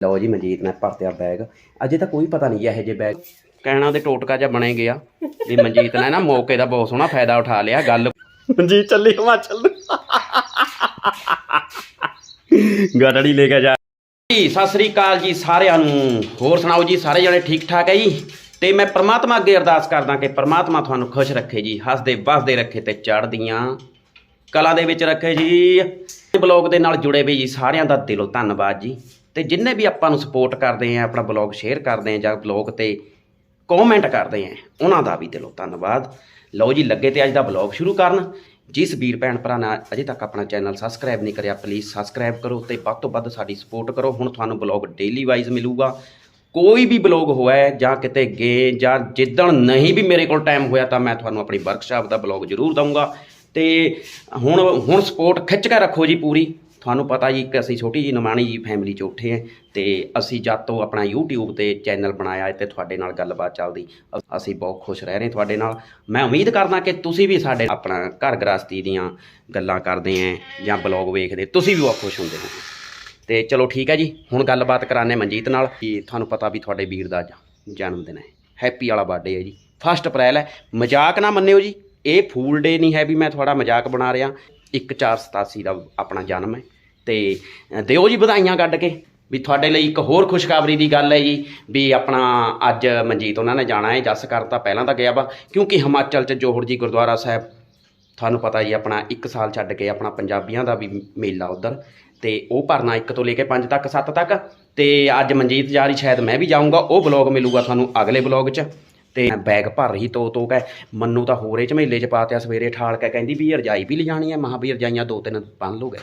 ਲਓ ਜੀ ਮਨਜੀਤ ਨੇ ਭਰਤਿਆ ਬੈਗ ਅਜੇ ਤਾਂ ਕੋਈ ਪਤਾ ਨਹੀਂ ਇਹੋ ਜਿਹੇ ਬੈਗ ਕਹਿਣਾ ਦੇ ਟੋਟਕਾ ਜਿਹਾ ਬਣੇ ਗਿਆ ਵੀ ਮਨਜੀਤ ਨੇ ਨਾ ਮੌਕੇ ਦਾ ਬਹੁਤ ਸੋਹਣਾ ਫਾਇਦਾ ਉਠਾ ਲਿਆ ਗੱਲ ਮਨਜੀਤ ਚੱਲੀ ਹਿਮਾਚਲ। ਨੂੰ ਗੱਡੀ ਲੈ ਕੇ ਜਾ। ਜੀ ਸਤਿ ਸ੍ਰੀ ਅਕਾਲ ਜੀ ਸਾਰਿਆਂ ਨੂੰ। ਹੋਰ ਸੁਣਾਓ ਜੀ ਸਾਰੇ ਜਣੇ ਠੀਕ ਠਾਕ ਹੈ ਜੀ? ਤੇ ਮੈਂ ਪ੍ਰਮਾਤਮਾ ਅੱਗੇ ਅਰਦਾਸ ਕਰਦਾ ਕਿ ਪ੍ਰਮਾਤਮਾ ਤੁਹਾਨੂੰ ਖੁਸ਼ ਰੱਖੇ ਜੀ ਹੱਸਦੇ ਵਸਦੇ ਰੱਖੇ ਤੇ ਚੜ੍ਹਦੀਆਂ ਕਲਾ ਦੇ ਵਿੱਚ ਰੱਖੇ ਜੀ। ਬਲੌਗ ਦੇ ਨਾਲ ਜੁੜੇ ਵੀ ਜੀ ਸਾਰਿਆਂ ਦਾ ਦਿਲੋਂ ਧੰਨਵਾਦ ਜੀ। ਤੇ ਜਿੰਨੇ ਵੀ ਆਪਾਂ ਨੂੰ ਸਪੋਰਟ ਕਰਦੇ ਆ, ਆਪਣਾ ਬਲੌਗ ਸ਼ੇਅਰ ਕਰਦੇ ਆ ਜਾਂ ਬਲੌਗ ਤੇ ਕਮੈਂਟ ਕਰਦੇ ਆ, ਉਹਨਾਂ ਦਾ ਵੀ ਦਿਲੋਂ ਧੰਨਵਾਦ। ਲਓ ਜੀ, ਲੱਗੇ ਤੇ ਅੱਜ ਦਾ ਬਲੌਗ ਸ਼ੁਰੂ ਕਰਨ। ਜਿਸ ਵੀਰ ਭੈਣ ਭਰਾ ਨੇ ਅਜੇ ਤੱਕ ਆਪਣਾ ਚੈਨਲ ਸਬਸਕ੍ਰਾਈਬ ਨਹੀਂ ਕਰਿਆ ਪਲੀਜ਼ ਸਬਸਕ੍ਰਾਈਬ ਕਰੋ ਤੇ ਵੱਧ ਤੋਂ ਵੱਧ ਸਾਡੀ ਸਪੋਰਟ ਕਰੋ। ਹੁਣ ਤੁਹਾਨੂੰ ਬਲੌਗ ਡੇਲੀ ਵਾਈਜ਼ ਮਿਲੂਗਾ। ਕੋਈ ਵੀ ਬਲੌਗ ਹੋਇਆ ਜਾਂ ਕਿਤੇ ਗਏ ਜਾਂ ਜਿੱਦਣ ਨਹੀਂ ਵੀ ਮੇਰੇ ਕੋਲ ਟਾਈਮ ਹੋਇਆ ਤਾਂ ਮੈਂ ਤੁਹਾਨੂੰ ਆਪਣੀ ਵਰਕਸ਼ਾਪ ਦਾ ਬਲੌਗ ਜ਼ਰੂਰ ਦਊਂਗਾ। ਤੇ ਹੁਣ ਹੁਣ ਸਪੋਰਟ ਖਿੱਚ ਕੇ ਰੱਖੋ ਜੀ ਪੂਰੀ। ਤੁਹਾਨੂੰ ਪਤਾ ਜੀ ਇੱਕ ਅਸੀਂ ਛੋਟੀ ਜੀ ਨਿਮਾਣੀ ਜੀ ਫੈਮਿਲੀ ਚ ਉੱਠੇ ਹਾਂ ਤੇ ਅਸੀਂ ਜਦ ਤੋਂ ਆਪਣਾ YouTube ਤੇ ਚੈਨਲ ਬਣਾਇਆ ਹੈ ਤੇ ਤੁਹਾਡੇ ਨਾਲ ਗੱਲਬਾਤ ਚੱਲਦੀ ਅ- ਅਸੀਂ ਬਹੁਤ ਖੁਸ਼ ਰਹਿ ਰਹੇ ਤੁਹਾਡੇ ਨਾਲ। ਮੈਂ ਉਮੀਦ ਕਰਦਾ ਕਿ ਤੁਸੀਂ ਵੀ ਸਾਡੇ ਆਪਣਾ ਘਰ ਗ੍ਰਸਤੀ ਦੀਆਂ ਗੱਲਾਂ ਕਰਦੇ ਆਂ ਜਾਂ ਬਲੌਗ ਵੇਖਦੇ, ਤੁਸੀਂ ਵੀ ਬਹੁਤ ਖੁਸ਼ ਹੁੰਦੇ ਹੋ ਤੇ ਚਲੋ ਠੀਕ ਹੈ ਜੀ, ਹੁਣ ਗੱਲਬਾਤ ਕਰਾਣੇ ਮਨਜੀਤ ਨਾਲ ਕਿ ਤੁਹਾਨੂੰ ਪਤਾ ਵੀ ਤੁਹਾਡੇ ਵੀਰ ਦਾ ਜਨਮ ਦਿਨ ਹੈ ਹੈਪੀ ਵਾਲਾ ਬਰਥਡੇ ਹੈ ਜੀ। ਫਸਟ ਅਪ੍ਰੈਲ ਹੈ, ਮਜ਼ਾਕ ਨਾ ਮੰਨਿਓ ਜੀ, ਇਹ ਫੂਲ ਡੇ ਨਹੀਂ ਹੈ ਵੀ ਮੈਂ ਤੁਹਾਡਾ ਮਜ਼ਾਕ ਬਣਾ ਰਿਹਾ। 1487 ਦਾ ਆਪਣਾ ਜਨਮ ਹੈ। ਤੇ ਦਿਓ ਜੀ ਵਧਾਈਆਂ ਕੱਢ ਕੇ ਵੀ ਤੁਹਾਡੇ ਲਈ ਇੱਕ ਹੋਰ ਖੁਸ਼ਖਬਰੀ ਦੀ ਗੱਲ ਹੈ ਜੀ, ਵੀ ਆਪਣਾ ਅੱਜ ਮਨਜੀਤ ਉਹਨਾਂ ਨੇ ਜਾਣਾ ਹੈ, ਜੱਸ ਕਰਤਾ ਪਹਿਲਾਂ ਤਾਂ ਗਿਆ ਵਾ, ਕਿਉਂਕਿ ਹਿਮਾਚਲ ਚ ਜੋਹੜ ਜੀ ਗੁਰਦੁਆਰਾ ਸਾਹਿਬ, ਤੁਹਾਨੂੰ ਪਤਾ ਜੀ ਆਪਣਾ 1 ਸਾਲ ਛੱਡ ਕੇ ਆਪਣਾ ਪੰਜਾਬੀਆਂ ਦਾ ਵੀ ਮੇਲਾ ਉਧਰ, ਤੇ ਉਹ ਭਰਨਾ 1 ਤੋਂ ਲੈ ਕੇ 5 ਤੱਕ 7 ਤੱਕ, ਤੇ ਅੱਜ ਮਨਜੀਤ ਜਾ ਰਹੀ, ਸ਼ਾਇਦ ਮੈਂ ਵੀ ਜਾਊਂਗਾ, ਉਹ ਬਲੌਗ ਮਿਲੂਗਾ ਤੁਹਾਨੂੰ ਅਗਲੇ ਬਲੌਗ 'ਚ। ਤੇ ਬੈਗ ਭਰ ਰਹੀ ਤੋ ਤੋ ਕਹ ਮੰਨੂ ਤਾਂ ਹੋਰੇ ਝਮੇਲੇ 'ਚ ਪਾਤਿਆ ਸਵੇਰੇ ਠਾਲ ਕੇ ਕਹਿੰਦੀ ਵੀ ਰਜਾਈ ਵੀ ਲਿਜਾਣੀ ਹੈ ਮਹਾਂ ਵੀ ਰਜਾਈਆਂ ਦੋ ਤਿੰਨ ਬੰਨ ਲੋਗੇ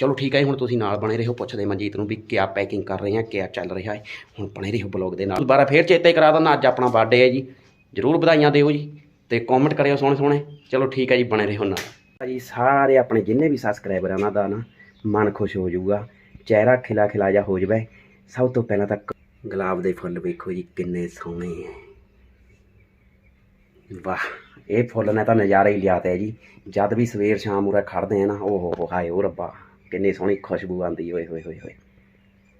ਚਲੋ ਠੀਕ ਹੈ ਜੀ, ਹੁਣ ਤੁਸੀਂ ਨਾਲ ਬਣੇ ਰਹੋ ਪੁੱਛਦੇ ਮਨਜੀਤ ਨੂੰ ਵੀ ਕਿਆ ਪੈਕਿੰਗ ਕਰ ਰਹੇ ਹਾਂ ਕਿਆ ਚੱਲ ਰਿਹਾ ਹੈ। ਹੁਣ ਬਣੇ ਰਹੋ ਬਲੌਗ ਦੇ ਨਾਲ। ਦੁਬਾਰਾ ਫੇਰ ਚੇਤੇ ਕਰਾ ਦਿੰਦਾ ਅੱਜ ਆਪਣਾ ਬਰਥਡੇ ਹੈ ਜੀ। ਜਰੂਰ ਵਧਾਈਆਂ ਦਿਓ ਜੀ ਤੇ ਕਮੈਂਟ ਕਰਿਓ ਸੋਹਣੇ ਸੋਹਣੇ ਚਲੋ ਠੀਕ ਹੈ ਜੀ ਬਣੇ ਰਹੋ ਨਾਲ। ਜੀ ਸਾਰੇ ਆਪਣੇ ਜਿੰਨੇ ਵੀ ਸਬਸਕ੍ਰਾਈਬਰ ਉਹਨਾਂ ਦਾ ਨਾ ਮਨ ਖੁਸ਼ ਹੋ ਜਾਊਗਾ। ਚਿਹਰਾ ਖਿਲਾ ਖਿਲਾ ਜਾ ਹੋ ਜਾਵੇ। ਸਭ ਤੋਂ ਪਹਿਲਾਂ ਤਾਂ ਗੁਲਾਬ ਦੇ ਫੁੱਲ ਵੇਖੋ ਜੀ ਕਿੰਨੇ ਸੋਹਣੇ ਹੈ ਵਾਹ ਇਹ ਫੁੱਲ ਨੇ ਤਾਂ ਨਜ਼ਾਰਾ ਹੀ ਲਿਆਤਾ ਹੈ ਜੀ। ਜਦ ਵੀ ਸਵੇਰ ਸ਼ਾਮ ਉਰੇ ਖੜਦੇ ਆ ਨਾ ਓਹ ਹੋ ਹੋ ਹਾਏ ਓ ਰੱਬਾ ਕਿੰਨੀ ਸੋਹਣੀ ਖੁਸ਼ਬੂ ਆਉਂਦੀ ਓਏ ਹੋਏ ਹੋਏ ਹੋਏ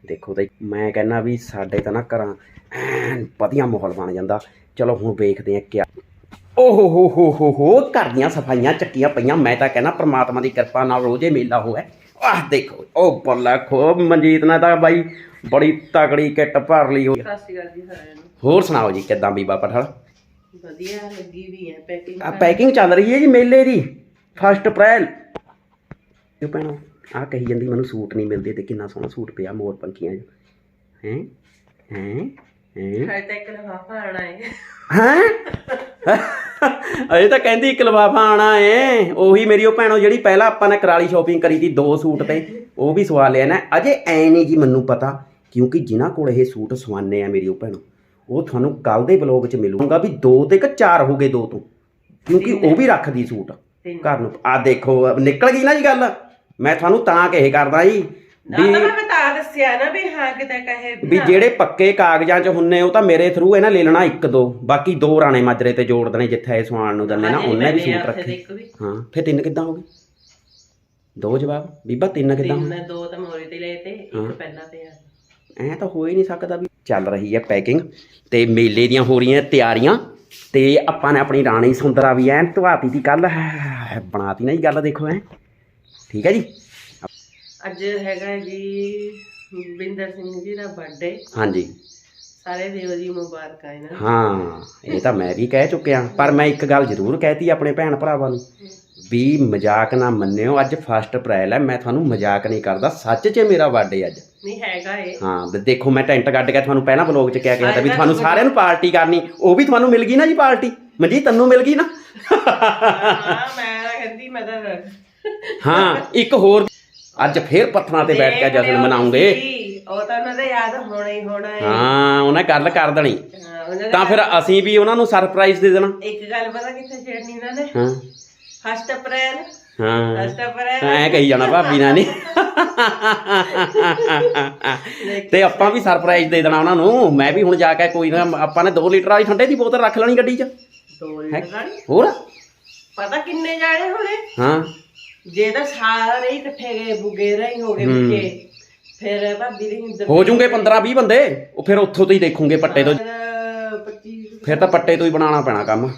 ਦੇਖੋ ਤੇ ਮੈਂ ਕਹਿੰਦਾ ਵੀ ਸਾਡੇ ਤਾਂ ਨਾ ਘਰਾਂ ਐਨ ਵਧੀਆ ਮਾਹੌਲ ਬਣ ਜਾਂਦਾ। ਚਲੋ ਹੁਣ ਵੇਖਦੇ ਆ ਕਿਆ ਓਹ ਹੋ ਹੋ ਹੋ ਹੋ ਘਰ ਦੀਆਂ ਸਫਾਈਆਂ ਚੱਕੀਆਂ ਪਈਆਂ। ਮੈਂ ਤਾਂ ਕਹਿੰਦਾ ਪ੍ਰਮਾਤਮਾ ਦੀ ਕਿਰਪਾ ਨਾਲ ਰੋਜ਼ੇ ਮੇਲਾ ਹੋਇਆ। ਆਹ ਦੇਖੋ ਉਹ ਬੱਲਾ ਖੋ ਮਨਜੀਤ ਨੇ ਤਾਂ ਬਾਈ ਬੜੀ ਤਕੜੀ ਕਿੱਟ ਭਰ ਲਈ ਹੋਈ ਸਤਿ ਸ਼੍ਰੀ ਅਕਾਲ ਜੀ ਸਾਰਿਆਂ ਨੂੰ। ਹੋਰ ਸੁਣਾਓ ਜੀ ਕਿੱਦਾਂ ਬੀਬਾ ਪਠਲ? ਵਧੀਆ ਲੱਗੀ ਵੀ ਹੈ ਪੈਕਿੰਗ ਆ ਪੈਕਿੰਗ ਚੱਲ ਰਹੀ ਹੈ ਜੀ ਮੇਲੇ ਦੀ ਫਸਟ ਅਪ੍ਰੈਲ ਜੋ ਭੈਣੋ ਆ ਕਹੀ ਜਾਂਦੀ ਮੈਨੂੰ ਸੂਟ ਨਹੀਂ ਮਿਲਦੇ ਤੇ ਕਿੰਨਾ ਸੋਹਣਾ ਸੂਟ ਪਿਆ ਮੋਰ ਪੰਖੀਆਂ ਚ ਹੈ? ਹੈ? ਹੈ? ਹਾਈ ਤੱਕ ਲਫਾਫਾ ਆਣਾ ਹੈ। ਹੈਂ? ਅਜੇ ਤਾਂ ਕਹਿੰਦੀ ਇੱਕ ਲਫਾਫਾ ਆਣਾ ਏ ਉਹੀ ਮੇਰੀ ਉਹ ਭੈਣੋ ਜਿਹੜੀ ਪਹਿਲਾਂ ਆਪਾਂ ਨੇ ਕਰਾਲੀ ਸ਼ਾਪਿੰਗ ਕਰੀ ਸੀ ਦੋ ਸੂਟ ਤੇ ਉਹ ਵੀ ਸਵਾ ਲਿਆ ਨਾ। ਅਜੇ ਐ ਨਹੀਂ ਜੀ ਮੈਨੂੰ ਪਤਾ ਕਿਉਂਕਿ ਜਿਨ੍ਹਾਂ ਕੋਲ ਇਹ ਸੂਟ ਸਵਾਨੇ ਆ ਮੇਰੀ ਉਹ ਭੈਣੋ। ਉਹ ਤੁਹਾਨੂੰ ਕੱਲ ਦੇ ਬਲੌਗ 'ਚ ਮਿਲੂਗਾ ਵੀ ਦੋ ਤੇ ਕਿ ਚਾਰ ਹੋ ਗਏ ਦੋ ਤੋਂ। ਕਿਉਂਕਿ ਉਹ ਵੀ ਰੱਖਦੀ ਸੂਟ। ਘਰ ਨੂੰ। ਆ ਦੇਖੋ ਨਿਕਲ ਗਈ ਨਾ ਜੀ ਗੱਲ। ਮੈਂ ਤੁਹਾਨੂੰ ਤਾਂ ਕਹੇ ਕਰਦਾ ਜੀ ਨਾ ਵੀ ਮੈਂ ਤਾਂ ਦੱਸਿਆ ਨਾ ਵੀ ਹਾਂ ਕਿਤੇ ਕਹੇ ਵੀ ਜਿਹੜੇ ਪੱਕੇ ਕਾਗਜ਼ਾਂ 'ਚ ਹੁੰਨੇ ਉਹ ਤਾਂ ਮੇਰੇ ਥਰੂ ਇਹਨਾਂ ਲੈ ਲੈਣਾ ਇੱਕ ਦੋ। ਬਾਕੀ ਦੋ ਰਾਣੇ ਮਾਜਰੇ ਤੇ ਜੋੜ ਦੇਣੇ ਜਿੱਥੇ ਇਹ ਸਵਾਨ ਨੂੰ ਦਿੰਦੇ ਨਾ ਉਹਨੇ ਵੀ ਸੂਟ ਰੱਖੇ। ਇੱਕ ਹਾਂ ਫਿਰ ਤਿੰਨ ਕਿੱਦਾਂ ਹੋ ਗਏ? ਦੋ ਜਵਾਬ? ਬੀਬਾ ਤਿੰਨ ਕਿੱਦਾਂ ਤਿੰਨ ਦੋ ਤਾਂ ਮੋਰੇ ਤੇ ਲਏ ਤੇ। ਇੱਕ ਪਹਿਲਾਂ ਤੇ ਆ। ਐ ਤਾਂ ਹੋ ਹੀ ਨਹੀਂ ਸਕਦਾ ਵੀ ਚੱਲ ਰਹੀ ਹੈ ਪੈਕਿੰਗ ਤੇ ਮੇਲੇ ਦੀਆਂ ਹੋ ਰਹੀਆਂ ਤਿਆਰੀਆਂ ਤੇ ਆਪਾਂ ਨੇ ਆਪਣੀ ਰਾਣੀ ਸੁੰਦਰਾ ਵੀ ਐਨ ਧਵਾਤੀ ਦੀ ਕੱਲ ਬਣਾਤੀ ਨਾ ਜੀ ਗੱਲ ਦੇਖੋ ਐ। ਠੀਕ ਹੈ ਜੀ? ਅੱਜ ਹੈਗਾ ਜੀ ਬਿੰਦਰ ਸਿੰਘ ਜੀ ਦਾ ਬਰਥਡੇ ਹਾਂਜੀ। ਸਾਰੇ ਦੇਵ ਜੀ ਮੁਬਾਰਕਾਂ ਇਹਨਾਂ। ਹਾਂ ਇਹ ਤਾਂ ਮੈਂ ਵੀ ਕਹਿ ਚੁੱਕਿਆ ਪਰ ਮੈਂ ਇੱਕ ਗੱਲ ਜ਼ਰੂਰ ਕਹਿਤੀ ਆਪਣੇ ਭੈਣ ਭਰਾਵਾਂ ਨੂੰ ਵੀ ਮਜ਼ਾਕ ਨਾ ਮੰਨਿਓ ਅੱਜ ਫਸਟ ਅਪ੍ਰੈਲ ਹੈ ਮੈਂ ਤੁਹਾਨੂੰ ਮਜ਼ਾਕ ਨਹੀਂ ਕਰਦਾ ਸੱਚ 'ਚ ਮੇਰਾ ਬਰਥਡੇ ਅੱਜ। ਨਹੀਂ ਹੈਗਾ ਇਹ। ਹਾਂ ਵੀ ਦੇਖੋ ਮੈਂ ਟੈਂਟ ਕੱਢ ਕੇ ਤੁਹਾਨੂੰ ਪਹਿਲਾਂ ਬਲੌਗ 'ਚ ਕਿਹਾ ਗਿਆ ਤਾਂ ਵੀ ਤੁਹਾਨੂੰ ਸਾਰਿਆਂ ਨੂੰ ਪਾਰਟੀ ਕਰਨੀ ਉਹ ਵੀ ਤੁਹਾਨੂੰ ਮਿਲ ਗਈ ਨਾ ਜੀ ਪਾਰਟੀ। ਮਨਜੀਤ ਤੈਨੂੰ ਮਿਲ ਗਈ ਨਾ? ਹਾਂ ਮੈਂ ਤਾਂ ਕਹਿੰਦੀ ਮੈਂ ਤਾਂ ਹਾਂ ਇੱਕ ਹੋਰ ਅੱਜ ਫੇਰ ਪੱਥਰਾਂ ਤੇ ਬੈਠ ਕੇ ਜਸ਼ਨ ਮਨਾਉਂਗੇ। ਉਹ ਤਾਂ ਉਹਨਾਂ ਦਾ ਯਾਦ ਹੋਣਾ ਹੀ ਹੋਣਾ ਹੈ ਹਾਂ ਉਹਨੇ ਗੱਲ ਕਰ ਦੇਣੀ। ਉਹਨਾਂ ਤਾਂ ਫਿਰ ਅਸੀਂ ਵੀ ਉਹਨਾਂ ਨੂੰ ਸਰਪ੍ਰਾਈਜ਼ ਦੇ ਦੇਣਾ। ਇੱਕ ਗੱਲ ਪਤਾ ਕਿੱਥੇ ਛੇੜਨੀ ਇਹਨਾਂ ਨੇ? ਹਾਂ। First April. ਹਾਂ। ਐ ਕਹੀ ਜਾਣਾ ਭਾਬੀ ਨਾਲ ਨਹੀਂ ਤੇ ਆਪਾਂ ਵੀ ਸਰਪ੍ਰਾਈਜ਼ ਦੇ ਦੇਣਾ ਉਹਨਾਂ ਨੂੰ। ਮੈਂ ਵੀ ਹੁਣ ਜਾ ਕੇ ਕੋਈ ਨਾ ਆਪਾਂ ਨੇ 2 ਲੀਟਰ ਵਾਲੀ ਠੰਡੇ ਦੀ ਬੋਤਲ ਰੱਖ ਲੈਣੀ ਗੱਡੀ 'ਚ। ਦੋ ਲੀਟਰ ਵਾਲੀ। ਹੋਰ? ਪਤਾ ਕਿੰਨੇ ਜਾਣੇ ਹੋਣੇ? ਹਾਂ। ਜੇ ਤਾਂ ਸਾਰੇ ਹੀ ਇਕੱਠੇ ਗਏ ਬੁਗੇ ਰਹੀ ਹੋ ਗਏ ਹੂੰ। ਵਿੱਚੇ ਫਿਰ ਭਾਬੀ ਦੀ ਹੋ ਜੂਗੇ 15 20 ਬੰਦੇ। ਉਹ ਫਿਰ ਉੱਥੋਂ ਤੋਂ ਹੀ ਦੇਖੂਗੇ ਪੱਟੇ ਤੋਂ। 25 ਫਿਰ ਤਾਂ ਪੱਟੇ ਤੋਂ ਹੀ ਬਣਾਉਣਾ ਪੈਣਾ ਕੰਮ।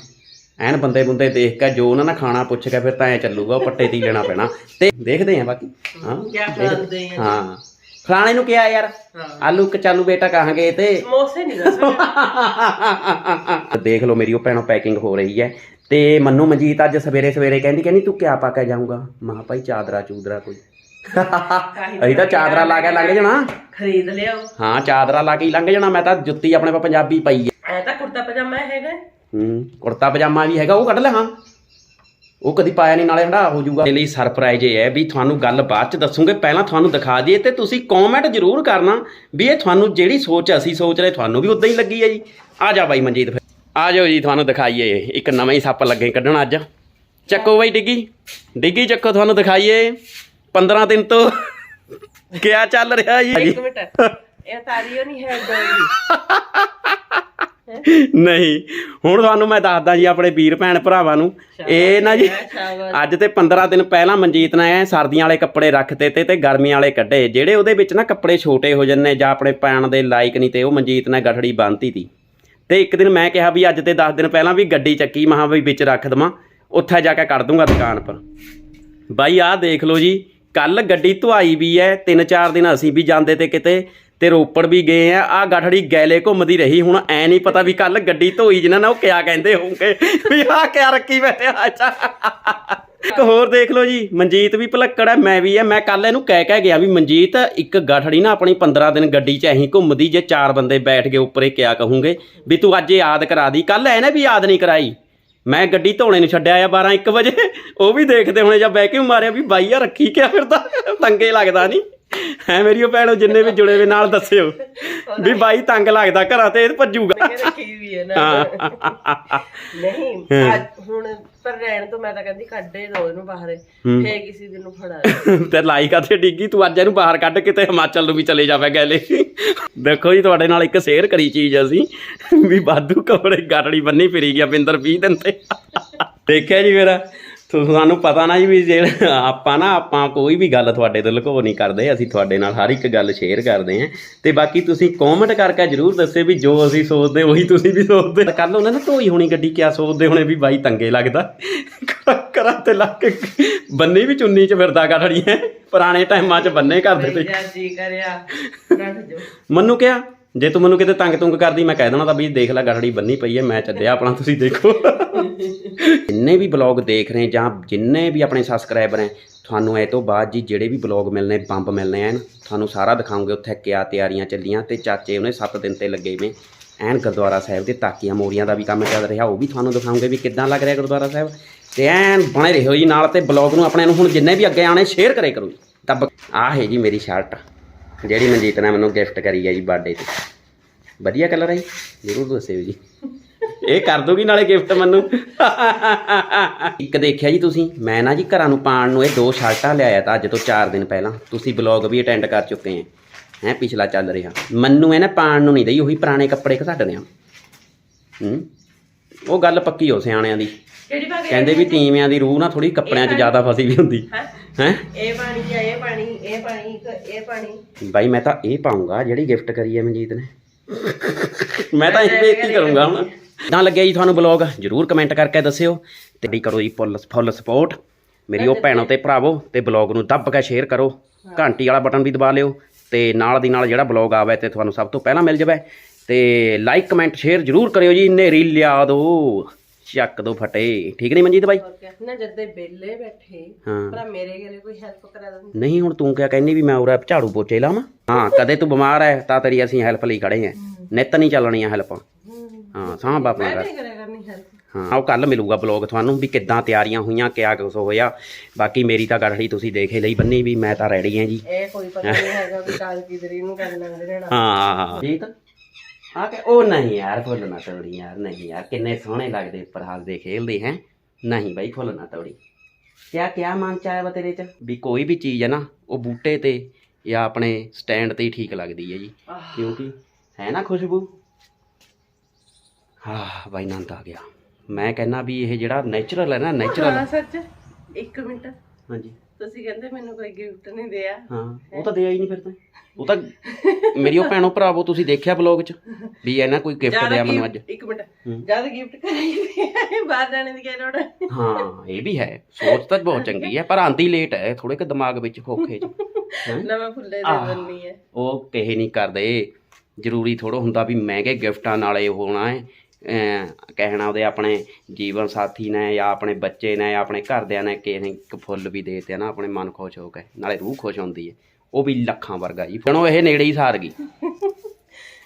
ਐਨ ਬੰਦੇ ਬੰਦੇ ਦੇਖ ਕੇ ਜੋ ਉਹਨਾਂ ਨੇ ਖਾਣਾ ਪੁੱਛ ਕੇ ਫਿਰ ਤਾਂ ਐ ਚੱਲੂਗਾ ਉਹ ਪੱਟੇ ਤੇ ਲੈਣਾ ਪੈਣਾ। ਤੇ ਦੇਖਦੇ ਆ ਬਾਕੀ ਹਾਂ। ਕਿਆ ਆ? ਹਾਂ। ਨੂੰ ਕਿਹਾ ਯਾਰ ਆਲੂ ਕਚਾਲੂ ਬੇਟਾ ਕਹਾਂਗੇ ਤੇ। ਸਮੋਸੇ ਨਹੀਂ ਦੱਸ ਦੇਖ ਲਓ ਮੇਰੀ ਉਹ ਭੈਣੋ ਪੈਕਿੰਗ ਹੋ ਰਹੀ ਹੈ। ਤੇ ਮੰਨੂ ਮਨਜੀਤ ਅੱਜ ਸਵੇਰੇ ਸਵੇਰੇ ਕਹਿੰਦੀ ਕਹਿੰਦੀ ਤੂੰ ਕਿਆ ਪਾ ਕੇ ਜਾਊਂਗਾ? ਮਹਾ ਭਾਈ ਚਾਦਰਾ ਚੂਦਰਾ ਕੋਈ। ਅਸੀਂ ਤਾਂ ਚਾਦਰਾ ਲਾ ਕੇ ਲੰਘ ਜਾਣਾ। ਖਰੀਦ ਲਿਆਓ। ਹਾਂ ਚਾਦਰਾ ਲਾ ਕੇ ਹੀ ਲੰਘ ਜਾਣਾ ਮੈਂ ਤਾਂ ਜੁੱਤੀ ਆਪਣੇ ਪਾ ਪੰਜਾਬੀ ਪਾਈ ਐ ਤਾਂ ਕੁੜਤਾ ਪਜਾਮਾ ਹੈਗਾ। ਹੂੰ। ਕੁੜਤਾ ਪਜਾਮਾ ਵੀ ਹੈਗਾ ਉਹ ਕੱਢ ਲੈ ਹਾਂ। ਉਹ ਕਦੀ ਪਾਇਆ ਨਹੀਂ ਨਾਲੇ ਹੰਡਾ ਹੋ ਜਾਊਗਾ। ਲਈ ਸਰਪ੍ਰਾਈਜ਼ ਇਹ ਹੈ ਵੀ ਤੁਹਾਨੂੰ ਗੱਲ ਬਾਅਦ ਚ ਦੱਸੂਗੇ ਪਹਿਲਾਂ ਤੁਹਾਨੂੰ ਦਿਖਾ ਦਈਏ ਤੇ ਤੁਸੀਂ ਕਮੈਂਟ ਜ਼ਰੂਰ ਕਰਨਾ ਵੀ ਇਹ ਤੁਹਾਨੂੰ ਜਿਹੜੀ ਸੋਚ ਅਸੀਂ ਸੋਚ ਰਹੇ ਤੁਹਾਨੂੰ ਵੀ ਉਦਾਂ ਹੀ ਲੱਗੀ ਹੈ ਜੀ। ਆ ਜਾ ਬਾਈ ਮਨਜੀਤ ਫਿਰ। ਆ ਜਾਓ ਜੀ ਤੁਹਾਨੂੰ ਦਿਖਾਈਏ। ਇੱਕ ਨਵਾਂ ਹੀ ਸੱਪ ਲੱਗੇ ਕੱਢਣ ਅੱਜ। ਚੱਕੋ ਬਾਈ ਡਿੱਗੀ। ਡਿੱਗੀ ਚੱਕੋ ਤੁਹਾਨੂੰ ਦਿਖਾਈਏ। 15 ਦਿਨ ਤੋਂ ਕਿਆ ਚੱਲ ਰਿਹਾ ਜੀ? ਇੱਕ ਮਿੰਟ। ਇਹ ਤਾਰੀਓ ਨਹੀਂ ਹੈ ਦੋਗੀ ਨਹੀਂ ਹੁਣ ਤੁਹਾਨੂੰ ਮੈਂ ਦੱਸਦਾ ਜੀ ਆਪਣੇ ਵੀਰ ਭੈਣ ਭਰਾਵਾਂ ਨੂੰ। ਇਹ ਨਾ ਜੀ ਅੱਜ ਤੇ 15 ਦਿਨ ਪਹਿਲਾਂ ਮਨਜੀਤ ਨੇ ਸਰਦੀਆਂ ਵਾਲੇ ਕੱਪੜੇ ਰੱਖਤੇ ਤੇ ਤੇ ਗਰਮੀਆਂ ਵਾਲੇ ਕੱਢੇ। ਜਿਹੜੇ ਉਹਦੇ ਵਿੱਚ ਨਾ ਕੱਪੜੇ ਛੋਟੇ ਹੋ ਜੰਨੇ ਜਾਂ ਆਪਣੇ ਪੈਣ ਦੇ ਲਾਇਕ ਨਹੀਂ ਤੇ ਉਹ ਮਨਜੀਤ ਨੇ ਗਠੜੀ ਬੰਨਤੀ ਤੀ। ਤੇ ਇੱਕ ਦਿਨ ਮੈਂ ਕਿਹਾ ਵੀ ਅੱਜ ਤੇ 10 ਦਿਨ ਪਹਿਲਾਂ ਵੀ ਗੱਡੀ ਚੱਕੀ ਮਹਾ ਵੀ ਵਿੱਚ ਰੱਖ ਦਵਾਂ ਉੱਥੇ ਜਾ ਕੇ ਕੱਢ ਦੂੰਗਾ ਦੁਕਾਨ ਪਰ। ਬਾਈ ਆਹ ਦੇਖ ਲਓ ਜੀ ਕੱਲ ਗੱਡੀ ਧੁਆਈ ਵੀ ਐ ਤਿੰਨ ਚਾਰ ਦਿਨ ਅਸੀਂ ਵੀ ਜਾਂਦੇ ਤੇ ਕਿਤੇ ਤੇ ਰੋਪੜ ਵੀ ਗਏ ਆ। ਆ ਗਠੜੀ ਗੈਲੇ ਘੁੰਮਦੀ ਰਹੀ। ਹੁਣ ਐ ਨਹੀਂ ਪਤਾ ਵੀ ਕੱਲ ਗੱਡੀ ਧੋਈ ਜਿਹਨਾਂ ਨੇ, ਉਹ ਕਿਆ ਕਹਿੰਦੇ ਹੋਣਗੇ ਵੀ ਆਹ ਕਿਆ ਰੱਖੀ ਬੈਠਿਆ ਅੱਛਾ। ਇੱਕ ਹੋਰ ਦੇਖ ਲਓ ਜੀ, ਮਨਜੀਤ ਵੀ ਭਲੱਕੜ ਹੈ ਮੈਂ ਵੀ ਹੈ ਮੈਂ ਕੱਲ ਇਹਨੂੰ ਕਹਿ ਕਹਿ ਗਿਆ ਵੀ ਮਨਜੀਤ, ਇੱਕ ਗਠੜੀ ਨਾ ਆਪਣੀ 15 ਦਿਨ ਗੱਡੀ 'ਚ ਐਂ ਘੁੰਮਦੀ, ਜੇ ਚਾਰ ਬੰਦੇ ਬੈਠ ਗਏ ਉੱਪਰੇ, ਕਿਆ ਕਹੂੰਗੇ? ਵੀ ਤੂੰ ਅੱਜ ਯਾਦ ਕਰਾ ਦੀ। ਕੱਲ ਨਾ ਵੀ ਯਾਦ ਨਹੀਂ ਕਰਾਈ। ਮੈਂ ਗੱਡੀ ਧੋਣੇ ਨੂੰ ਛੱਡਿਆ ਆ 12 1 ਵਜੇ। ਉਹ ਵੀ ਦੇਖਦੇ ਹੋਣੇ ਜਾਂ ਬਹਿ ਕੇ ਮਾਰਿਆ ਵੀ ਬਾਈ ਆ, ਰੱਖੀ ਕਿਆ ਫਿਰਦਾ? ਤੰਗੇ ਲੱਗਦਾ ਨਹੀਂ। ਹੈ ਮੇਰੀ ਉਹ ਭੈਣੋ ਜਿੰਨੇ ਵੀ ਜੁੜੇ ਵੇ ਨਾਲ ਦੱਸਿਓ। ਵੀ ਬਾਈ ਤੰਗ ਲੱਗਦਾ ਘਰਾਂ ਤੇ ਇਹ ਭੱਜੂਗਾ। ਇਹ ਰੱਖੀ ਵੀ ਹੈ ਨਾ। ਨਹੀਂ ਅੱਜ ਹੁਣ ਪਰ ਰਹਿਣ ਤੋਂ ਮੈਂ ਤਾਂ ਕਹਿੰਦੀ ਕੱਢੇ ਦੋ ਇਹਨੂੰ ਬਾਹਰ। ਫੇਰ ਕਿਸੇ ਦਿਨ ਨੂੰ ਫੜਾ। ਤੇ ਲਾਈ ਕਾਤੇ ਡਿੱਗੀ ਤੂੰ ਅੱਜ ਇਹਨੂੰ ਬਾਹਰ ਕੱਢ ਕਿਤੇ ਹਿਮਾਚਲ ਨੂੰ ਵੀ ਚਲੇ ਜਾਵੇ ਗੈਲੇ ਦੇਖੋ ਜੀ ਤੁਹਾਡੇ ਨਾਲ ਇੱਕ ਸ਼ੇਅਰ ਕਰੀ ਚੀਜ਼ ਅਸੀਂ ਵੀ ਬਾਦੂ ਕੱਪੜੇ ਗਾਟੜੀ ਬੰਨੀ ਫਿਰੀ ਗਿਆ ਬਿੰਦਰ 20 ਦਿਨ ਤੇ। ਦੇਖਿਆ ਜੀ ਮੇਰਾ। ਤੁਹਾਨੂੰ ਪਤਾ ਨਾ ਜੀ ਵੀ ਜਿਹੜਾ ਆਪਾਂ ਨਾ ਆਪਾਂ ਕੋਈ ਵੀ ਗੱਲ ਤੁਹਾਡੇ ਤੋਂ ਲੁਕੋ ਨਹੀਂ ਕਰਦੇ ਅਸੀਂ ਤੁਹਾਡੇ ਨਾਲ ਹਰ ਇੱਕ ਗੱਲ ਸ਼ੇਅਰ ਕਰਦੇ ਆਂ ਤੇ ਬਾਕੀ ਤੁਸੀਂ ਕਮੈਂਟ ਕਰਕੇ ਜਰੂਰ ਦੱਸੇ ਵੀ ਜੋ ਅਸੀਂ ਸੋਚਦੇ ਉਹੀ ਤੁਸੀਂ ਵੀ ਸੋਚਦੇ। ਕੱਲ ਉਹਨਾਂ ਨੇ ਧੋਈ ਹੋਣੀ ਗੱਡੀ ਕਿਆ ਸੋਚਦੇ ਹੋਣੇ ਵੀ ਬਾਈ ਤੰਗੇ ਲੱਗਦਾ। ਕਰਾਂ ਤੇ ਲੱਗ ਕੇ ਬੰਨੇ ਵੀ ਚੁੰਨੀ ਚ ਫਿਰਦਾ ਗਾੜੀਆਂ ਪੁਰਾਣੇ ਟਾਈਮਾਂ ਚ ਬੰਨੇ ਕਰਦੇ ਤੇ। ਜਾਂ ਜੀ ਕਰਿਆ। ਰੱਖ ਜੋ ਮੈਨੂੰ ਕਿਹਾ ਜੇ ਤੂੰ ਮੈਨੂੰ ਕਿਤੇ ਤੰਗ ਤੁੰਗ ਕਰਦੀ, ਮੈਂ ਕਹਿ ਦੇਣਾ ਤਾਂ ਵੀ ਦੇਖ ਲੈ ਗੜੜੀ ਬੰਨੀ ਪਈ ਹੈ ਮੈਂ ਚੱਲਿਆ ਆਪਣਾ, ਤੁਸੀਂ ਦੇਖੋ। ਜਿੰਨੇ ਵੀ ਬਲੌਗ ਦੇਖ ਰਹੇ ਜਾਂ ਜਿੰਨੇ ਵੀ ਆਪਣੇ ਸਬਸਕ੍ਰਾਈਬਰ ਹੈ ਤੁਹਾਨੂੰ ਇਹ ਤੋਂ ਬਾਅਦ ਜੀ ਜਿਹੜੇ ਵੀ ਬਲੌਗ ਮਿਲਨੇ ਬੰਬ ਮਿਲਨੇ ਐਨ, ਤੁਹਾਨੂੰ ਸਾਰਾ ਦਿਖਾਉਂਗੇ ਉੱਥੇ ਕਿਆ ਤਿਆਰੀਆਂ ਚੱਲੀਆਂ ਤੇ ਚਾਚੇ ਉਹਨੇ 7 ਦਿਨ ਤੇ ਲੱਗੇ ਵੇ। ਐਨ ਗੁਰਦੁਆਰਾ ਸਾਹਿਬ ਦੇ ਤਾਕੀਆਂ ਮੋਰੀਆਂ ਦਾ ਵੀ ਕੰਮ ਚੱਲ ਰਿਹਾ, ਉਹ ਵੀ ਤੁਹਾਨੂੰ ਦਿਖਾਉਂਗੇ ਵੀ ਕਿੱਦਾਂ ਲੱਗ ਰਿਹਾ ਗੁਰਦੁਆਰਾ ਸਾਹਿਬ। ਤੇ ਐਨ ਬਣੇ ਰਹੋ ਜੀ ਨਾਲ ਤੇ ਬਲੌਗ ਨੂੰ ਆਪਣੇ ਨੂੰ ਹੁਣ ਜਿੰਨੇ ਵੀ ਅੱਗੇ ਆਣੇ ਸ਼ੇਅਰ ਕਰੇ ਕਰੋ ਜੀ। ਤਾਂ ਆਹ ਹੈ ਜੀ ਮੇਰੀ ਸ਼ਰਟ ਜਿਹੜੀ ਮਨਜੀਤ ਨੇ ਮੈਨੂੰ ਗਿਫਟ ਕਰੀ ਹੈ ਜੀ ਬਰਥਡੇ ਤੇ। ਵਧੀਆ ਕਲਰ ਹੈ ਜੀ ਜ਼ਰੂਰ ਦੱਸਿਓ ਜੀ। ਇਹ ਕਰ ਦੋਗੀ ਨਾਲੇ ਗਿਫਟ ਮੈਨੂੰ। ਇੱਕ ਦੇਖਿਆ ਜੀ ਤੁਸੀਂ ਮੈਂ ਨਾ ਜੀ ਘਰਾਂ ਨੂੰ ਪਾਣ ਨੂੰ ਇਹ ਦੋ ਸ਼ਰਟਾਂ ਲਿਆਇਆ ਤਾਂ ਅੱਜ ਤੋਂ 4 ਦਿਨ ਪਹਿਲਾਂ। ਤੁਸੀਂ ਬਲੌਗ ਵੀ ਅਟੈਂਡ ਕਰ ਚੁੱਕੇ ਹੈ ਹੈ ਪਿਛਲਾ ਚੱਲ ਰਿਹਾ। ਮੈਨੂੰ ਇਹ ਨਾ ਪਾਣ ਨੂੰ ਨਹੀਂ ਦਈ ਉਹੀ ਪੁਰਾਣੇ ਕੱਪੜੇ ਘਟਦੇ ਆ। ਹੂੰ ਉਹ ਗੱਲ ਪੱਕੀ ਹੋ ਸਿਆਣਿਆਂ ਦੀ। ਕਹਿੰਦੇ ਵੀ ਤੀਵਿਆਂ ਦੀ ਰੂਹ ਨਾ ਥੋੜੀ ਕੱਪੜਿਆਂ 'ਚ ਜ਼ਿਆਦਾ ਫਸੀ ਵੀ ਹੁੰਦੀ। ਹੈਂ? ਇਹ ਪਾਣੀ ਆ ਇਹ ਪਾਣੀ ਇਹ ਪਾਣੀ ਇੱਕ ਇਹ ਪਾਣੀ। ਬਾਈ ਮੈਂ ਤਾਂ ਇਹ ਪਾਉਂਗਾ ਜਿਹੜੀ ਗਿਫਟ ਕਰੀ ਹੈ ਮਨਜੀਤ ਨੇ। ਮੈਂ ਤਾਂ ਇਹ ਬੇਇੱਜ਼ਤੀ ਕਰੂੰਗਾ ਹੁਣ। ਨਾ ਲੱਗਿਆ ਜੀ ਤੁਹਾਨੂੰ ਬਲੌਗ ਜਰੂਰ ਕਮੈਂਟ ਕਰਕੇ ਦੱਸਿਓ। ਤੇ ਡੀ ਕਰੋ ਜੀ ਫੁੱਲ ਫੁੱਲ ਸਪੋਰਟ ਮੇਰੀ ਉਹ ਭੈਣੋ ਤੇ ਭਰਾਵੋ ਤੇ ਬਲੌਗ ਨੂੰ ਦੱਬ ਕੇ ਸ਼ੇਅਰ ਕਰੋ। ਘੰਟੀ ਵਾਲਾ ਬਟਨ ਵੀ ਦਬਾ ਲਿਓ। ਤੇ ਨਾਲ ਦੀ ਨਾਲ ਜਿਹੜਾ ਬਲੌਗ ਆਵੇ ਤੇ ਤੁਹਾਨੂੰ ਸਭ ਤੋਂ ਪਹਿਲਾਂ ਮਿਲ ਜਾਵੇ। ਤੇ ਲਾਈਕ ਕਮੈਂਟ ਸ਼ੇਅਰ ਜਰੂਰ ਕਰਿਓ ਜੀ। ਨੇਰੀ ਲਿਆ ਦੋ। ਚੱਕ ਦੋ ਫਟੇ। ਠੀਕ ਨਹੀਂ ਮਨਜੀਤ ਬਾਈ? ਹੋਰ ਕਿਆ? ਨਾ ਜਦ ਦੇ ਵਿਹਲੇ ਬੈਠੇ ਹਾਂ। ਭਰਾ ਮੇਰੇ ਘਰੇ ਕੋਈ ਹੈਲਪ ਕਰਾ ਦਿੰਦੇ ਨਹੀਂ ਹੁਣ ਤੂੰ ਕਿਆ ਕਹਿੰਦੀ ਵੀ ਮੈਂ ਉਰਾ ਝਾੜੂ ਪੋਚੇ ਲਾਵਾਂ? ਹਾਂ ਕਦੇ ਤੂੰ ਬਿਮਾਰ ਹੈ ਤਾਂ ਤੇਰੀ ਅਸੀਂ ਹੈਲਪ ਲਈ ਖੜੇ ਹਾਂ। ਨਿੱਤ ਨਹੀਂ ਚੱਲਣੀਆਂ ਹੈਲਪ ਹਾਂ। ਸਾਂਭ ਆਪਣਾ ਨਹੀਂ ਕਰਿਆ ਕਰਨੀ ਹੈਲਪ ਹਾਂ ਉਹ ਕੱਲ ਮਿਲੂਗਾ ਬਲੌਗ ਤੁਹਾਨੂੰ ਵੀ ਕਿੱਦਾਂ ਤਿਆਰੀਆਂ ਹੋਈਆਂ ਕਿਆ ਕੁਛ ਹੋਇਆ। ਬਾਕੀ ਮੇਰੀ ਤਾਂ ਗੜੜੀ ਤੁਸੀਂ ਦੇਖੇ ਲਈ ਬੰਨੀ ਵੀ ਮੈਂ ਤਾਂ ਰੈਡੀ ਹਾਂ ਜੀ। ਇਹ ਕੋਈ ਪਤਾ ਨਹੀਂ ਹੈਗਾ ਵੀ ਕਾਲ ਕੀ ਦਰੀ ਨੂੰ ਕਰ ਲੰਘ ਦੇਣਾ ਹਾਂ। ਜੀਤ ਆ ਕੇ ਉਹ ਨਹੀਂ ਯਾਰ ਫੁੱਲ ਨਾ ਤੋੜੀ ਯਾਰ ਨਹੀਂ ਯਾਰ ਕਿੰਨੇ ਸੋਹਣੇ ਲੱਗਦੇ ਉੱਪਰ ਹੱਸਦੇ ਖੇਲਦੇ ਹੈ। ਨਹੀਂ ਬਾਈ ਫੁੱਲ ਨਾ ਤੋੜੀ। ਕਿਆ ਕਿਆ ਮਨ ਚ ਆਇਆ ਵਾ ਤੇਰੇ ਚ? ਵੀ ਕੋਈ ਵੀ ਚੀਜ਼ ਹੈ ਨਾ ਉਹ ਬੂਟੇ ਤੇ ਜਾਂ ਆਪਣੇ ਸਟੈਂਡ ਤੇ ਹੀ ਠੀਕ ਲੱਗਦੀ ਹੈ ਜੀ। ਕਿਉਂਕਿ ਹੈ ਨਾ ਖੁਸ਼ਬੂ? ਹਾਂ ਬਾਈ ਨੰਦ ਆ ਗਿਆ। ਮੈਂ ਕਹਿੰਦਾ ਵੀ ਇਹ ਜਿਹੜਾ ਨੇਚਰਲ ਹੈ ਨਾ ਨੇਚਰਲ ਹਾਂ ਸੱਚ। ਇੱਕ ਮਿੰਟ। ਹਾਂਜੀ। ਤੁਸੀਂ ਕਹਿੰਦੇ ਮੈਨੂੰ ਕੋਈ ਗਿਫਟ ਨਹੀਂ ਦਿਆ। ਹਾਂ ਉਹ ਤਾਂ ਦਿਆ ਹੀ ਨਹੀਂ ਫਿਰ ਤਾਂ। ਉਹ ਤਾਂ ਮੇਰੀ ਉਹ ਭੈਣੋ ਭਰਾਵੋ ਤੁਸੀਂ ਦੇਖਿਆ ਬਲੌਗ 'ਚ? ਵੀ ਇਹਨਾਂ ਕੋਈ ਗਿਫਟ ਦਿਆ ਮੈਨੂੰ ਅੱਜ। ਇੱਕ ਮਿੰਟ। ਜਦ ਗਿਫਟ ਕਰਾਈ ਬਾਹਰ ਜਾਣੇ ਦੀ ਕਹਿ ਲੋੜ ਹਾਂ? ਇਹ ਵੀ ਹੈ। ਸੋਚ ਤਾਂ ਬਹੁਤ ਚੰਗੀ ਹੈ ਪਰ ਆਂਦੀ ਲੇਟ ਹੈ ਥੋੜੇ ਕਿ ਦਿਮਾਗ ਵਿੱਚ ਖੋਖੇ 'ਚ? ਨਵਾਂ ਫੁੱਲੇ ਦੇ। ਬੰਨੀ ਹੈ। ਉਹ ਕਹੇ ਨਹੀਂ ਕਰਦੇ। ਜ਼ਰੂਰੀ ਥੋੜਾ ਹੁੰਦਾ ਵੀ ਮਹਿੰਗੇ ਗਿਫਟਾਂ ਨਾਲ ਹੋਣਾ ਹੈ। ਕਹਿਣਾ ਉਹਦੇ ਆਪਣੇ ਜੀਵਨ ਸਾਥੀ ਨੇ ਜਾਂ ਆਪਣੇ ਬੱਚੇ ਨੇ ਜਾਂ ਆਪਣੇ ਘਰਦਿਆਂ ਨੇ ਕਿਸੇ ਨੇ ਇੱਕ ਫੁੱਲ ਵੀ ਦੇ ਤੇ ਨਾ ਆਪਣੇ ਮਨ ਖੁਸ਼ ਹੋ ਕੇ ਨਾਲੇ ਰੂਹ ਖੁਸ਼ ਹੁੰਦੀ ਹੈ ਉਹ ਵੀ ਲੱਖਾਂ ਵਰਗਾ ਜੀ। ਉਹ ਇਹ ਨੇੜੇ ਹੀ ਸਾਰ ਗਈ।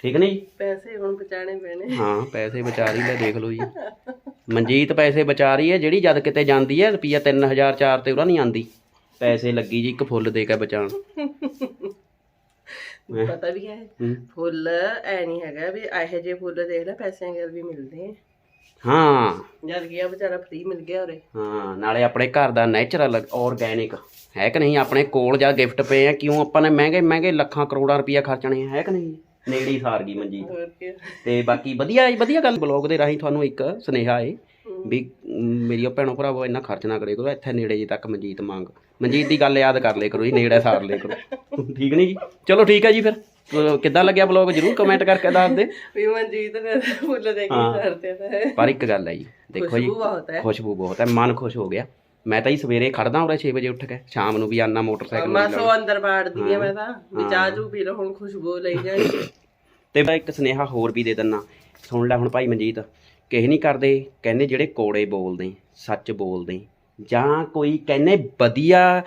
ਠੀਕ ਨਹੀਂ? ਪੈਸੇ ਹੁਣ ਬਚਾਣੇ ਪੈਣੇ। ਹਾਂ ਪੈਸੇ ਬਚਾ ਰਹੀ ਲੈ ਦੇਖ ਲਓ ਜੀ। ਮਨਜੀਤ ਪੈਸੇ ਬਚਾ ਰਹੀ ਹੈ ਜਿਹੜੀ ਜਦ ਕਿਤੇ ਜਾਂਦੀ ਹੈ ਰੁਪਈਆ 3000 ਚਾਰ ਤੇ ਉਹਦਾ ਨਹੀਂ ਆਂਦੀ। ਪੈਸੇ ਲੱਗੀ ਜੀ ਇੱਕ ਫੁੱਲ ਦੇ ਕੇ ਬਚਾਉਣ। ਹੈਂ? ਪਤਾ ਵੀ ਹੈ। ਫੁੱਲ ਐ ਨਹੀਂ ਹੈਗਾ ਵੀ ਇਹੋ ਜਿਹੇ ਫੁੱਲ ਦੇਖ ਲੈ ਪੈਸਿਆਂ ਗੱਲ ਵੀ ਮਿਲਦੇ ਆ। ਹਾਂ। ਜਦ ਗਿਆ ਵਿਚਾਰਾ ਫ੍ਰੀ ਮਿਲ ਗਿਆ ਉਰੇ। ਹਾਂ ਨਾਲੇ ਆਪਣੇ ਘਰ ਦਾ ਨੇਚਰਲ ਆਰਗੈਨਿਕ ਹੈ ਕਿ ਨਹੀਂ? ਆਪਣੇ ਕੋਲ ਜਾਂ ਗਿਫਟ ਪਏ ਆ ਕਿਉਂ ਆਪਾਂ ਨੇ ਮਹਿੰਗੇ ਮਹਿੰਗੇ ਲੱਖਾਂ ਕਰੋੜਾਂ ਰੁਪਈਆ ਖਰਚਣੇ ਹੈ ਕਿ ਨਹੀਂ? ਨੇੜੇ ਸਾਰ ਗਈ ਮਨਜੀਤ। ਤੇ ਬਾਕੀ ਵਧੀਆ ਵਧੀਆ ਗੱਲ ਬਲੌਗ ਦੇ ਰਾਹੀਂ ਤੁਹਾਨੂੰ ਇੱਕ ਸੁਨੇਹਾ ਏ ਵੀ ਮ, ਮੇਰੀਓ ਭੈਣੋ ਭਰਾਵੋ ਇੰਨਾ ਖਰਚ ਨਾ ਕਰੇ ਕਰੋ ਇੱਥੇ ਨੇੜੇ ਜੀ ਤੱਕ ਮਨਜੀਤ ਮੰਗ। ਮਨਜੀਤ ਦੀ ਗੱਲ ਯਾਦ ਕਰ ਲਿਆ ਕਰੋ ਜੀ ਨੇੜੇ ਸਾਰ ਲਿਆ ਕਰੋ। ਠੀਕ ਨਹੀਂ ਜੀ? ਚਲੋ ਠੀਕ ਹੈ ਜੀ ਫਿਰ। ਕਿੱਦਾਂ ਲੱਗਿਆ ਬਲੌਗ ਜਰੂਰ ਕਮੈਂਟ ਕਰਕੇ ਦੱਸ ਦੇ। ਵੀ ਮਨਜੀਤ ਨੇ ਫੁੱਲ ਦੇ ਕੇ ਹਾਂ। ਕਰਦੇ ਤਾਂ ਹੈ। ਪਰ ਇੱਕ ਗੱਲ ਹੈ ਜੀ ਦੇਖੋ ਜੀ ਖੁਸ਼ਬੂ ਬਹੁਤ ਹੈ। ਖੁਸ਼ਬੂ ਬਹੁਤ ਹੈ ਮਨ ਖੁਸ਼ ਹੋ ਗਿਆ। ਮੈਂ ਤਾਂ ਹੀ ਸਵੇਰੇ ਖੜਦਾ ਉਰੇ 6 ਵਜੇ ਉੱਠ ਕੇ ਸ਼ਾਮ ਨੂੰ ਵੀ ਆਨਾ ਮੋਟਰਸਾਈਕਲ ਮੈਂ ਸੋ ਅੰਦਰ ਬਾੜਦੀ ਆ ਮੈਂ ਤਾਂ ਵੀ ਚਾਹ ਚੂ ਪੀ ਲਓ ਹੁਣ ਖੁਸ਼ਬੂ ਲਈ ਜਾਣੀ। ਤੇ ਮੈਂ ਇੱਕ ਸੁਨੇਹਾ ਹੋਰ ਵੀ ਦੇ ਦਿੰਨਾ। ਸੁਣ ਲੈ ਹੁਣ ਭਾਈ ਮਨਜੀਤ ਕਿਸੇ ਨਹੀਂ ਕਰਦੇ ਕਹਿੰਦੇ ਜਿਹੜੇ ਕੋੜੇ ਬੋਲਦੇ ਸੱਚ ਬੋਲਦੇ। ਜਾਂ ਕੋਈ ਕਹਿੰਦੇ ਵਧੀਆ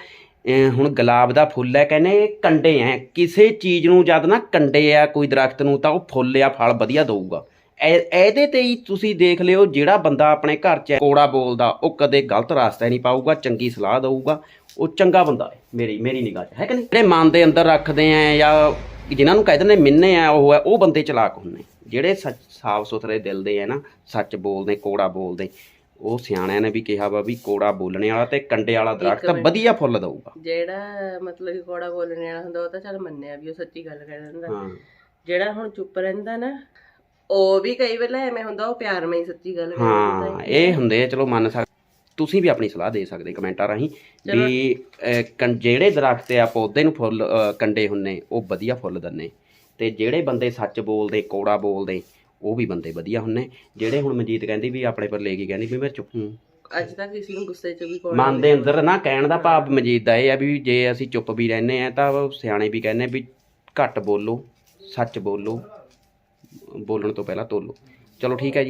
ਹੁਣ ਗੁਲਾਬ ਦਾ ਫੁੱਲ ਹੈ, ਕਹਿੰਦੇ ਕੰਡੇ ਐ ਕਿਸੇ ਚੀਜ਼ ਨੂੰ ਜਦ ਨਾ ਕੰਡੇ ਆ ਕੋਈ ਦਰਖਤ ਨੂੰ, ਤਾਂ ਉਹ ਫੁੱਲ ਆ ਫਲ ਵਧੀਆ ਦਊਗਾ। ਐ- ਇਹਦੇ ਤੇ ਹੀ ਤੁਸੀਂ ਦੇਖ ਲਿਓ, ਜਿਹੜਾ ਬੰਦਾ ਆਪਣੇ ਘਰ 'ਚ ਕੋੜਾ ਬੋਲਦਾ, ਉਹ ਕਦੇ ਗਲਤ ਰਾਸਤਾ ਨਹੀਂ ਪਾਊਗਾ, ਚੰਗੀ ਸਲਾਹ ਦਊਗਾ। ਉਹ ਚੰਗਾ ਬੰਦਾ ਹੈ, ਮੇਰੀ ਮੇਰੀ ਨਿਗਾਹ 'ਚ, ਹੈ ਕਿ ਨਹੀਂ? ਜਿਹੜੇ ਮਨ ਦੇ ਅੰਦਰ ਰੱਖਦੇ ਆ ਜਾਂ ਜਿਨ੍ਹਾਂ ਨੂੰ ਕਹਿੰਦੇ ਨੇ ਮਿੰਨੇ ਆ, ਉਹ ਹੈ, ਉਹ ਬੰਦੇ ਚਲਾਕ ਹੁੰਦੇ ਜਿਹੜੇ ਸੱਚ ਸਾਫ਼ ਸੁਥਰੇ ਦਿਲ ਦੇ ਆ ਨਾ, ਸੱਚ ਬੋਲਦੇ, ਕੋੜਾ ਬੋਲਦੇ ਉਹ ਸਿਆਣਿਆਂ ਨੇ ਵੀ ਕਿਹਾ ਵਾ ਵੀ ਕੋੜਾ ਬੋਲਣੇ ਵਾਲਾ ਤੇ ਕੰਡੇ ਵਾਲਾ ਦਰਖਤ ਵਧੀਆ ਫੁੱਲ ਦਊਗਾ। ਜਿਹੜਾ ਮਤਲਬ ਕਿ ਕੋੜਾ ਬੋਲਣ ਵਾਲਾ ਹੁੰਦਾ ਉਹ ਤਾਂ ਚੱਲ ਮੰਨਿਆ ਵੀ ਉਹ ਸੱਚੀ ਗੱਲ ਕਹਿ ਦਿੰਦਾ। ਜਿਹੜਾ ਹੁਣ ਚੁੱਪ ਰਹਿੰਦਾ ਨਾ ਉਹ ਵੀ ਕਈ ਵੇਲੇ ਐਵੇਂ ਹੁੰਦਾ ਉਹ ਪਿਆਰ ਮੈਂ ਹੀ ਸੱਚੀ ਗੱਲ ਕਹਿ ਦਿੰਦਾ ਹਾਂ ਇਹ ਹੁੰਦੇ ਆ ਚਲੋ ਮੰਨ ਸਕ ਤੁਸੀਂ ਵੀ ਆਪਣੀ ਸਲਾਹ ਦੇ ਸਕਦੇ ਕਮੈਂਟਾਂ ਰਾਹੀਂ ਵੀ ਜਿਹੜੇ ਦਰਖਤ ਆ ਪੌਦੇ ਨੂੰ ਫੁੱਲ ਕੰਡੇ ਹੁੰਨੇ ਉਹ ਵਧੀਆ ਫੁੱਲ ਦਿੰਨੇ। ਤੇ ਜਿਹੜੇ ਬੰਦੇ ਸੱਚ ਬੋਲਦੇ ਕੋੜਾ ਬੋਲਦੇ ਉਹ ਵੀ ਬੰਦੇ ਵਧੀਆ ਹੁੰਨੇ। ਜਿਹੜੇ ਹੁਣ ਮਨਜੀਤ ਕਹਿੰਦੀ ਵੀ ਆਪਣੇ ਪਰ ਲੈ ਕੇ ਕਹਿੰਦੀ ਵੀ ਮੈਂ ਚੁੱਪ। ਹੂੰ। ਅੱਜ ਤੱਕ ਕਿਸੇ ਨੂੰ ਗੁੱਸੇ 'ਚ ਵੀ ਕੋੜਾ ਮਨ ਦੇ ਅੰਦਰ ਨਾ ਕਹਿਣ ਦਾ ਭਾਵ ਮਨਜੀਤ ਦਾ ਇਹ ਆ ਵੀ ਜੇ ਅਸੀਂ ਚੁੱਪ ਵੀ ਰਹਿੰਦੇ ਆ ਤਾਂ ਸਿਆਣੇ ਵੀ ਕਹਿੰਦੇ ਵੀ ਘੱਟ ਬੋਲੋ ਸੱਚ ਬੋਲੋ ਬੋਲਣ ਤੋਂ ਪਹਿਲਾਂ ਤੋਲੋ। ਚਲੋ ਠੀਕ ਹੈ ਜੀ।